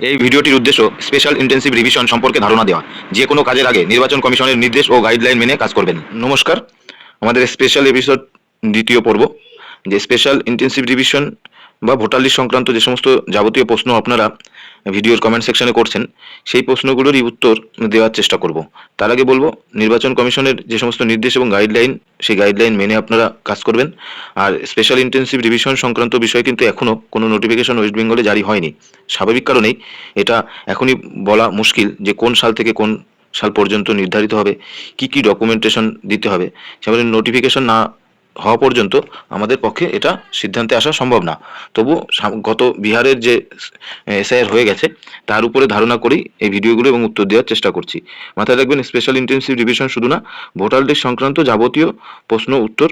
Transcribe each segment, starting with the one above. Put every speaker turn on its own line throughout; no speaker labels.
এই ভিডিওটির উদ্দেশ্য স্পেশাল ইন্টেন্সিভ রিভিশন সম্পর্কে ধারণা দেওয়া। যে কোনো কাজের আগে নির্বাচন কমিশনের নির্দেশ ও গাইডলাইন মেনে কাজ করবেন। নমস্কার। আমাদের স্পেশাল এপিসোড দ্বিতীয় পর্ব। যে স্পেশাল ইন্টেন্সিভ রিভিশন বা ভোটার লিস্ট সংক্রান্ত যে সমস্ত যাবতীয় প্রশ্ন আপনারা ভিডিওর কমেন্ট সেকশনে করছেন, সেই প্রশ্নগুলোরই উত্তর দেওয়ার চেষ্টা করব। তার আগে বলব, নির্বাচন কমিশনের যে সমস্ত নির্দেশ এবং গাইডলাইন সেই গাইডলাইন মেনে আপনারা কাজ করবেন। আর স্পেশাল ইন্টেন্সিভ রিভিশন সংক্রান্ত বিষয়ে কিন্তু এখনও কোনো নোটিফিকেশন ওয়েস্ট বেঙ্গলে জারি হয়নি। স্বাভাবিক কারণেই এটা এখনই বলা মুশকিল যে কোন সাল থেকে কোন সাল পর্যন্ত নির্ধারিত হবে, কি কি ডকুমেন্টেশন দিতে হবে। সেভাবে নোটিফিকেশন না হওয়া পর্যন্ত আমাদের পক্ষে এটা সিদ্ধান্তে আসা সম্ভব না। তবু গত বিহারের যে এসআইআর হয়ে গেছে, তার উপরে ধারণা করেই এই ভিডিওগুলো এবং উত্তর দেওয়ার চেষ্টা করছি। মাথায় রাখবেন স্পেশাল ইন্টেনসিভ রিভিশন শুধু না ভোটার লিস্ট সংক্রান্ত যাবতীয় প্রশ্ন উত্তর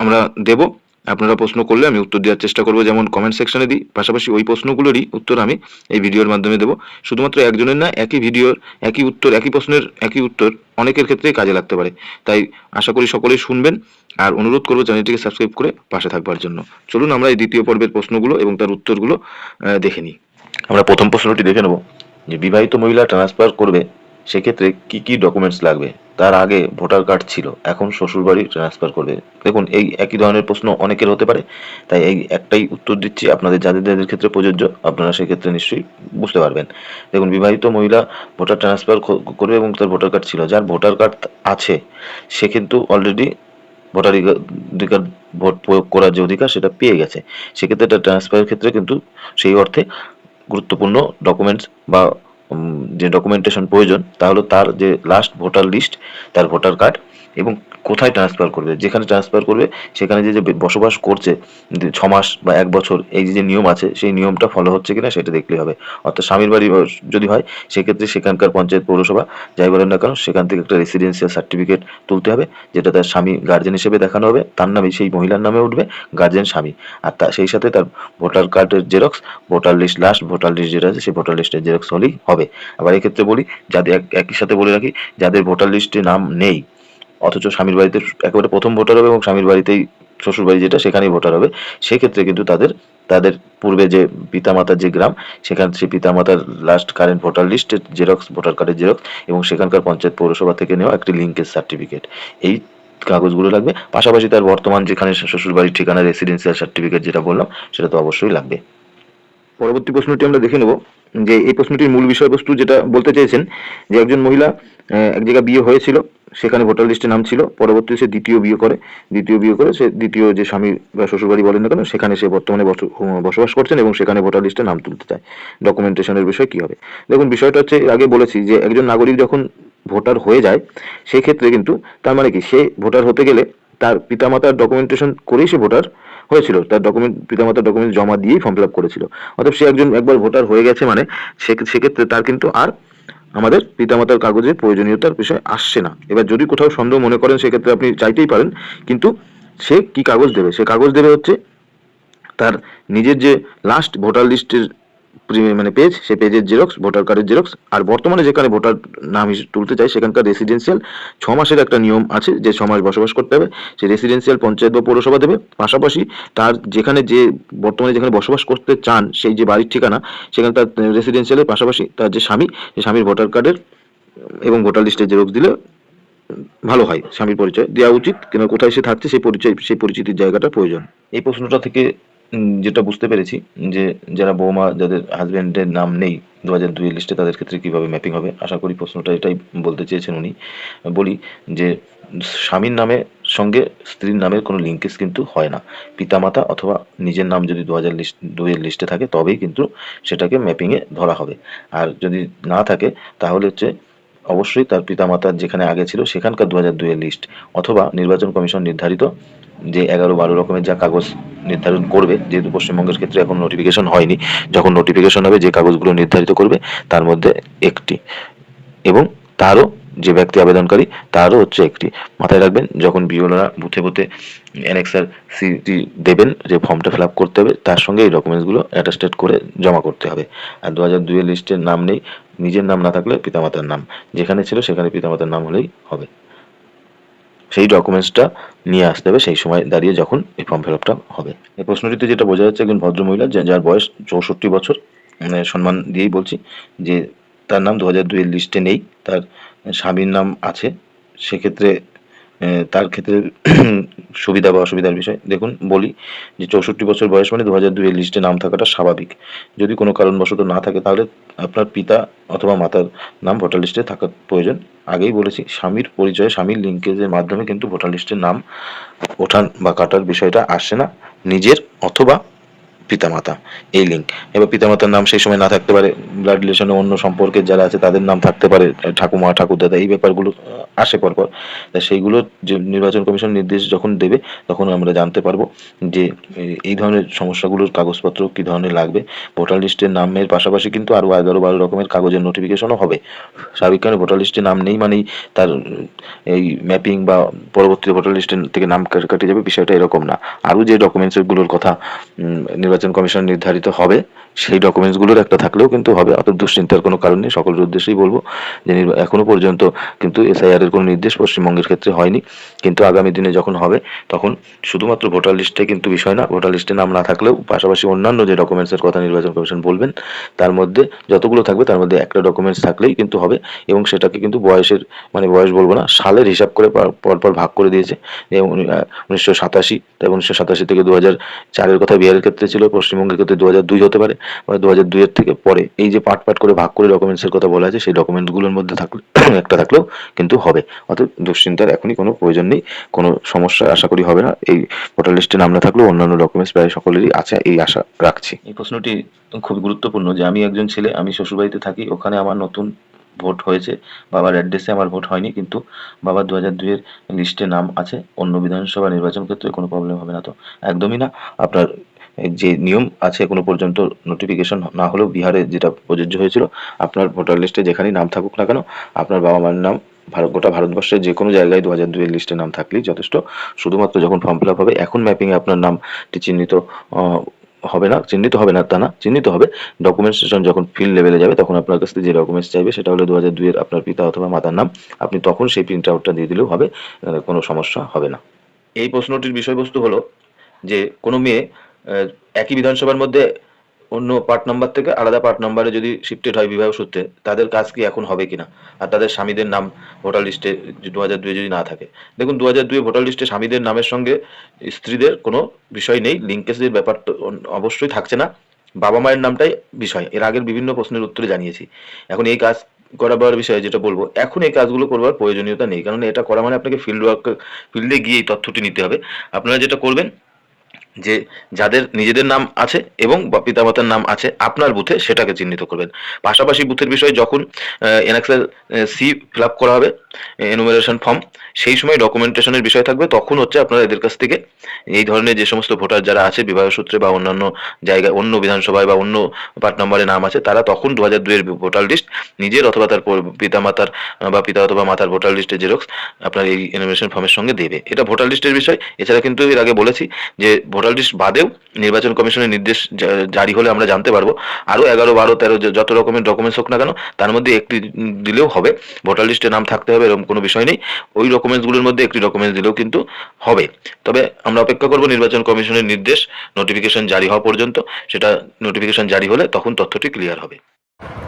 আমরা দেব। আপনারা প্রশ্ন করলে আমি উত্তর দেওয়ার চেষ্টা করব। যেমন কমেন্ট সেকশনে দিই। পাশাপাশি ওই প্রশ্নগুলোরই উত্তর আমি এই ভিডিওর মাধ্যমে দেবো। শুধুমাত্র একজনের না, একই ভিডিওর, একই উত্তর, একই প্রশ্নের, একই উত্তর অনেকের ক্ষেত্রেই কাজে লাগতে পারে। তাই আশা করি সকলেই শুনবেন। আর অনুরোধ করব চ্যানেলটিকে সাবস্ক্রাইব করে পাশে থাকবার জন্য। চলুন আমরা এই দ্বিতীয় পর্বের প্রশ্নগুলো এবং তার উত্তরগুলো দেখে নিই। আমরা প্রথম প্রশ্নটি দেখে নেব। যে বিবাহিত মহিলা ট্রান্সফার করবে সেক্ষেত্রে কি কি ডকুমেন্টস লাগবে? তার আগে ভোটার কার্ড ছিল, এখন শ্বশুরবাড়ি ট্রান্সফার করবে। দেখুন, এই একই ধরনের প্রশ্ন অনেকের হতে পারে, তাই এই একটাই উত্তর দিচ্ছি আপনাদের যাদের যাদের ক্ষেত্রে প্রযোজ্য, আপনারা সেক্ষেত্রে নিশ্চয়ই বুঝতে পারবেন। দেখুন, বিবাহিত মহিলা ভোটার ট্রান্সফার করবে এবং তার ভোটার কার্ড ছিল। যার ভোটার কার্ড আছে, সে কিন্তু অলরেডি ভোটার অধিকার ভোট প্রয়োগ করার যে অধিকার, সেটা পেয়ে গেছে। সেক্ষেত্রে এটা ট্রান্সফারের ক্ষেত্রে কিন্তু সেই অর্থে গুরুত্বপূর্ণ ডকুমেন্টস বা যে ডকুমেন্টেশন প্রয়োজন তাহলে তার যে লাস্ট ভোটার লিস্ট তার ভোটার কার্ড এবং কোথায় ট্রান্সফার করবে? যেখানে ট্রান্সফার করবে, সেখানে যে যে বসবাস করছে ছ মাস বা এক বছর এই যে নিয়ম আছে, সেই নিয়মটা ফলো হচ্ছে কিনা সেটা দেখলেই হবে। অর্থাৎ স্বামীর বাড়ি যদি হয়, সেক্ষেত্রে সেখানকার পঞ্চায়েত পৌরসভা, যাই বলেন না কেন, সেখান থেকে একটা রেসিডেন্সিয়াল সার্টিফিকেট তুলতে হবে, যেটা তার স্বামী গার্জেন হিসেবে দেখানো হবে, তার নামে, সেই মহিলার নামে উঠবে গার্জেন স্বামী। আর তা, সেই সাথে তার ভোটার কার্ডের xerox voter list last voter list যেটা আছে, সেই ভোটার লিস্টের জেরক্স হলেই হবে। আবার এক্ষেত্রে বলি, যাদের, এক- একই সাথে বলে রাখি, যাদের ভোটার লিস্টে নাম নেই অথচ স্বামীর বাড়িতে একেবারে প্রথম ভোটার হবে এবং স্বামীর বাড়িতেই শ্বশুর বাড়ি যেটা, সেখানেই ভোটার হবে। সেক্ষেত্রে কিন্তু তাদের তাদের পূর্বে যে পিতামাতার যে গ্রাম, সেখান, সেই পিতামাতার লাস্ট কারেন্ট ভোটার লিস্টের জেরক্স ভোটার কার্ডের জেরক্স এবং সেখানকার পঞ্চায়েত পৌরসভা থেকে নেওয়া একটি লিঙ্কের সার্টিফিকেট এই কাগজগুলো লাগবে। পাশাপাশি তার বর্তমান যেখানে শ্বশুর বাড়ির ঠিকানা রেসিডেন্সিয়াল সার্টিফিকেট যেটা বললাম, সেটা তো অবশ্যই লাগবে। পরবর্তী প্রশ্নটি আমরা দেখে নেব যে, এই প্রশ্নটির মূল বিষয়বস্তু যেটা বলতে চেয়েছেন যে, একজন মহিলা এক জায়গায় বিয়ে হয়েছিল। সেখানে ভোটার লিস্টে নাম ছিল। পরবর্তীতে সে দ্বিতীয় বিয়ে করে। দ্বিতীয় বিয়ে করে সে দ্বিতীয় যে স্বামী বা শ্বশুরবাড়ি বলেন না কেন, সেখানে সে বর্তমানে বস- বসবাস করছেন এবং সেখানে ভোটার লিস্টে নাম তুলতে চায়। ডকুমেন্টেশনের বিষয় কি হবে? দেখুন, বিষয়টা হচ্ছে আগে বলেছি যে একজন নাগরিক যখন ভোটার হয়ে যায়, সেই ক্ষেত্রে কিন্তু তার মানে কি, সে ভোটার হতে গেলে তার পিতামাতার ডকুমেন্টেশন করেই সে ভোটার হয়েছিল। তার ডকুমেন্ট পিতামাতার ডকুমেন্ট জমা দিয়েই ফর্ম ফিল আপ করেছিল। অতএব সে একজন, একবার ভোটার হয়ে গেছে মানে সেক্ষেত্রে তার কিন্তু আর আমাদের পিতামাতার কাগজের প্রয়োজনীয়তার বিষয় আসছে না। এবার যদি কোথাও সন্দেহ মনে করেন, সেক্ষেত্রে আপনি চাইতেই পারেন, কিন্তু সে কি কাগজ দেবে? সে কাগজ দেবে হচ্ছে তার নিজের যে লাস্ট ভোটার লিস্টের মানে পেজ সে পেজের জেরক্স ভোটার কার্ডের জেরক্স আর বর্তমানে যেখানে ভোটার নাম তুলতে চাই সেখানকার রেসিডেন্সিয়াল ছ মাসের একটা নিয়ম আছে যে ছ মাস বসবাস করতে হবে, সে রেসিডেন্সিয়াল পঞ্চায়েত বা পৌরসভা দেবে। পাশাপাশি তার যেখানে যে বর্তমানে যেখানে বসবাস করতে চান, সেই যে বাড়ির ঠিকানা, সেখানে তার রেসিডেন্সিয়ালের পাশাপাশি তার যে স্বামী সেই স্বামীর ভোটার কার্ডের এবং ভোটার লিস্টের জেরক্স দিলে ভালো হয় স্বামীর পরিচয়। দেওয়া উচিত, কেন কোথায় সে থাকছে, সেই পরিচয়, সেই পরিচিতির জায়গাটা প্রয়োজন। এই প্রশ্নটা থেকে যেটা বুঝতে পেরেছি, যে যারা বৌমা, যাদের হাজবেন্ডের নাম নেই দু হাজার দুই লিস্টে তাদের ক্ষেত্রে কীভাবে ম্যাপিং হবে? আশা করি প্রশ্নটা এটাই বলতে চেয়েছেন উনি। বলি যে, স্বামীর নামে সঙ্গে স্ত্রীর নামের কোনো লিঙ্কেজ কিন্তু হয় না। পিতামাতা অথবা নিজের নাম যদি দু হাজার লিস্ট দুইয়ের লিস্টে থাকে, তবেই কিন্তু সেটাকে ম্যাপিংয়ে ধরা হবে। আর যদি না থাকে, তাহলে হচ্ছে অবশ্যই তার পিতামাতার যেখানে আগে ছিল সেখানকার দু হাজার দুইয়ের লিস্ট অথবা নির্বাচন কমিশন নির্ধারিত যে এগারো বারো রকমের যা কাগজ নির্ধারণ করবে, যেহেতু পশ্চিমবঙ্গের ক্ষেত্রে এখন নোটিফিকেশন হয়নি, যখন নোটিফিকেশন হবে যে কাগজগুলো নির্ধারিত করবে, তার মধ্যে একটি এবং তারও যে ব্যক্তি আবেদনকারী তারও হচ্ছে একটি। মাথায় রাখবেন যখন বিওলারা বুথে বুথে অ্যানেক্সার সিটি দেবেন যে ফর্মটা ফিল আপ করতে হবে তার সঙ্গে এই ডকুমেন্টসগুলো অ্যাটাস্টেড করে জমা করতে হবে। আর দু হাজার দুইয়ের লিস্টের নাম নেই নিজের নাম না থাকলে পিতামাতার নাম। যেখানে ছিল সেখানে পিতামাতার নাম হলেই হবে। সেই ডকুমেন্টসটা নিয়ে আসতে হবে সেই সময় দাঁড়িয়ে যখন এই ফর্ম ফিল আপটা হবে। এই প্রশ্নটিতে যেটা বোঝা যাচ্ছে একজন ভদ্রমহিলা যার বয়স চৌষট্টি বছর উম, সম্মান দিয়েই বলছি যে তার নাম দু হাজার দুইয়ের লিস্টে নেই তার স্বামীর নাম আছে। সেক্ষেত্রে তার ক্ষেত্রে সুবিধা বা অসুবিধার বিষয়। দেখুন, বলি যে চৌষট্টি বছর বয়স মানে দু হাজার দুইয়ের লিস্টে নাম থাকাটা স্বাভাবিক। যদি কোনো কারণবশত না থাকে, তাহলে আপনার পিতা অথবা মাতার নাম ভোটার লিস্টে থাকা প্রয়োজন। আগেই বলেছি, স্বামীর পরিচয়ে, স্বামীর লিঙ্কেজের মাধ্যমে কিন্তু ভোটার লিস্টের নাম ওঠান বা কাটার বিষয়টা আসে না। নিজের অথবা পিতামাতা এই লিঙ্ক এবার পিতামাতার নাম সেই সময় না থাকতে পারে ব্লাড রিলেশনে অন্য সম্পর্কের যারা আছে তাদের নাম থাকতে পারে ঠাকুমা ঠাকুরদাদা এই ব্যাপারগুলো আসে পরপর। তা সেইগুলো যে নির্বাচন কমিশন নির্দেশ যখন দেবে তখন আমরা জানতে পারব যে এই ধরনের সমস্যাগুলোর কাগজপত্র কি ধরনের লাগবে। ভোটার লিস্টের নামের পাশাপাশি কিন্তু আরও এগারো বারো রকমের কাগজের নোটিফিকেশনও হবে। স্বাভাবিক কারণে ভোটার লিস্টে নাম নেই মানেই তার এই ম্যাপিং বা পরবর্তী ভোটার লিস্টের থেকে নাম কাট- যাবে বিষয়টা এরকম না। আরও যে ডকুমেন্টসগুলোর কথা উম, নির্বাচন কমিশন নির্ধারিত হবে, সেই ডকুমেন্টসগুলোর একটা থাকলেও কিন্তু হবে। অত দুশ্চিন্তার কোনো কারণ নেই, সকলের উদ্দেশ্যেই বলব যে নির্বা- এখনও পর্যন্ত কিন্তু এসআইআর এর কোনো নির্দেশ পশ্চিমবঙ্গের ক্ষেত্রে হয়নি। কিন্তু আগামী দিনে যখন হবে, তখন শুধুমাত্র ভোটার লিস্টে কিন্তু বিষয় না, ভোটার লিস্টে নাম না থাকলেও পাশাপাশি অন্যান্য যে ডকুমেন্টসের কথা নির্বাচন কমিশন বলবেন, তার মধ্যে যতগুলো থাকবে, তার মধ্যে একটা ডকুমেন্টস থাকলেই কিন্তু হবে এবং সেটাকে কিন্তু বয়সের মানে বয়স বলব না, সালের হিসাব করে পর- পরপর ভাগ করে দিয়েছে। উনিশশো সাতাশি উনিশশো সাতাশি থেকে দু হাজার চারের কথা বিহারের ক্ষেত্রে ছিল পশ্চিমবঙ্গের ক্ষেত্রে দু হাজার দুই হতে পারে, বা দু হাজার দুইয়ের থেকে পরে। এই যে পার্ট পার্ট করে ভাগ করে ডকুমেন্টসের কথা বলা আছে, সেই ডকুমেন্টসগুলোর মধ্যে থাকলে, একটা থাকলেও কিন্তু হবে। অর্থাৎ দুশ্চিন্তার এখনই কোনো প্রয়োজন নেই, কোনো সমস্যা আশা করি হবে না। এই ভোটার লিস্টে নাম না থাকলেও অন্যান্য ডকুমেন্টস প্রায় সকলেরই আছে, এই আশা রাখছি। এই প্রশ্নটি খুব গুরুত্বপূর্ণ যে, আমি একজন ছেলে, আমি শ্বশুরবাড়িতে থাকি, ওখানে আমার নতুন ভোট হয়েছে, বাবার অ্যাড্রেসে আমার ভোট হয়নি, কিন্তু বাবার দু হাজার দুইয়ের লিস্টে নাম আছে, অন্য বিধানসভা নির্বাচন ক্ষেত্রে কোনো প্রবলেম হবে না তো। একদমই না, আপনার যে নিয়ম আছে এখনও পর্যন্ত নোটিফিকেশন না হলেও বিহারে যেটা প্রযোজ্য হয়েছিল, আপনার ভোটার লিস্টে যেখানেই নাম থাকুক না কেন, আপনার বাবা মার নাম, ভারত গোটা ভারতবর্ষের যে কোনো জায়গায় দু হাজার দুইয়ের লিস্টে নাম থাকলেই যথেষ্ট। শুধুমাত্র যখন ফর্ম ফিল আপ হবে, এখন ম্যাপিংয়ে আপনার নামটি চিহ্নিত হবে না, চিহ্নিত হবে না, তা না, চিহ্নিত হবে। ডকুমেন্টেশন যখন ফিল লেভেলে যাবে, তখন আপনার কাছ থেকে যে ডকুমেন্টস চাইবে, সেটা হলো দু হাজার দুইয়ের আপনার পিতা অথবা মাতার নাম। আপনি তখন সেই প্রিন্ট আউটটা দিয়ে দিলেও হবে কোনো সমস্যা হবে না। এই প্রশ্নটির বিষয়বস্তু হলো যে, কোনো মেয়ে একই বিধানসভার মধ্যে অন্য পার্ট নাম্বার থেকে আলাদা পার্ট নাম্বারে যদি শিফটেড হয় বিবাহ সূত্রে, তাদের কাজ কি এখন হবে কিনা? আর তাদের স্বামীদের নাম ভোটার লিস্টে দু হাজার দুয়ে যদি না থাকে। দেখুন, দু হাজার দুয়ে ভোটার লিস্টে স্বামীদের নামের সঙ্গে স্ত্রীদের কোনো বিষয় নেই লিঙ্কেজের ব্যাপার তো অবশ্যই থাকছে না। বাবা মায়ের নামটাই বিষয়, এর আগের বিভিন্ন প্রশ্নের উত্তরে জানিয়েছি। এখন এই কাজ করাবার বিষয়ে যেটা বলব, এখন এই কাজগুলো করবার প্রয়োজনীয়তা নেই কারণ এটা করা মানে আপনাকে ফিল্ড ওয়ার্ক ফিল্ডে গিয়ে তথ্যটি নিতে হবে। আপনারা যেটা করবেন যে যাদের নিজেদের নাম আছে এবং পিতামাতার নাম আছে, আপনার বুথে সেটাকে চিহ্নিত করবেন। পাশাপাশি বুথের বিষয়ে যখন এনএক্সএল সি ফিল আপ করা হবে এনুমারেশন ফর্ম সেই সময় ডকুমেন্টেশনের বিষয় থাকবে। তখন হচ্ছে আপনারা এদের কাছ থেকে এই ধরনের যে সমস্ত ভোটার যারা আছে, বিবাহ সূত্রে বা অন্যান্য জায়গায়, অন্য বিধানসভায় বা অন্য পার্ট নাম্বারে নাম আছে, তারা তখন দু হাজার দুইয়ের ভোটার লিস্ট নিজের অথবা তার পিতামাতার বা পিতা অথবা মাতার ভোটার লিস্টের জেরক্স আপনার এই এনুমারেশন ফর্মের সঙ্গে দেবে। এটা ভোটার লিস্টের বিষয়। এছাড়া কিন্তু এর আগে বলেছি যে ভোটার লিস্ট বাদেও নির্বাচন কমিশনের নির্দেশ জারি হলে আমরা জানতে পারব। আরও এগারো, বারো, তেরো যত রকমের ডকুমেন্টস হোক না কেন, তার মধ্যে একটি দিলেও হবে। ভোটার লিস্টে নাম থাকতে হবে, এরকম কোনো বিষয় নেই। ওই ডকুমেন্টসগুলোর মধ্যে একটি ডকুমেন্টস দিলেও কিন্তু হবে। তবে আমরা অপেক্ষা করব নির্বাচন কমিশনের নির্দেশ নোটিফিকেশন জারি হওয়া পর্যন্ত। সেটা নোটিফিকেশন জারি হলে তখন তথ্যটি ক্লিয়ার হবে।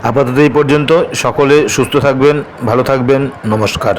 আপাতত এই পর্যন্ত। সকলে সুস্থ থাকবেন, ভালো থাকবেন। নমস্কার।